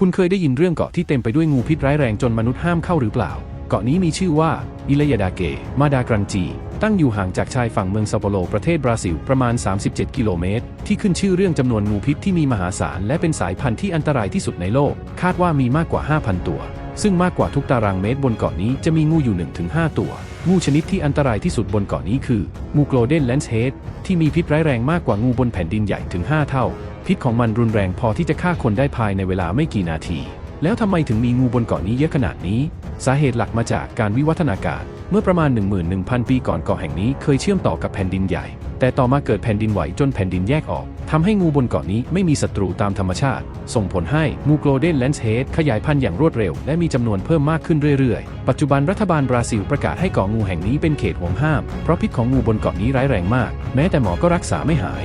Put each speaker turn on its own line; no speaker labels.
คุณเคยได้ยินเรื่องเกาะที่เต็มไปด้วยงูพิษร้ายแรงจนมนุษย์ห้ามเข้าหรือเปล่า เกาะนี้มีชื่อว่า อิเลยาดาเก มาดากรันจี ตั้งอยู่ห่างจากชายฝั่งเมืองซาโปโลประเทศบราซิลประมาณ 37 กิโลเมตร ที่ขึ้นชื่อเรื่องจำนวนงูพิษที่มีมหาศาลและเป็นสายพันธุ์ที่อันตรายที่สุดในโลก คาดว่ามีมากกว่า 5,000 ตัว ซึ่งมากกว่าทุกตารางเมตรบนเกาะนี้จะมีงูอยู่ 1-5 ตัว งูชนิดที่อันตรายที่สุดบนเกาะนี้คือ งูโกลเด้นแลนส์เฮดที่มีพิษร้ายแรงมากกว่างูบนแผ่นดินใหญ่ถึง 5 เท่า พิษของมันรุนแรงพอที่จะฆ่าคนได้ภายในเวลาไม่กี่นาที แล้วทำไมถึงมีงูบนเกาะนี้เยอะขนาดนี้ สาเหตุหลักมาจากการวิวัฒนาการ เมื่อประมาณ 11,000 ปีก่อนเกาะแห่งนี้เคยเชื่อมต่อกับแผ่นดินใหญ่ แต่ต่อมาเกิดแผ่นดินไหวจนแผ่นดินแยกออกทำให้งูบนเกาะนี้ไม่มีศัตรูตามธรรมชาติ ส่งผลให้งูโกลเด้นแลนส์เฮดขยายพันธุ์อย่างรวดเร็ว และมีจำนวนเพิ่มมากขึ้นเรื่อยๆ ปัจจุบันรัฐบาลบราซิลประกาศให้เกาะงูแห่งนี้เป็นเขตห่วงห้าม เพราะพิษของงูบนเกาะนี้ร้ายแรงมาก แม้แต่หมอก็รักษาไม่หาย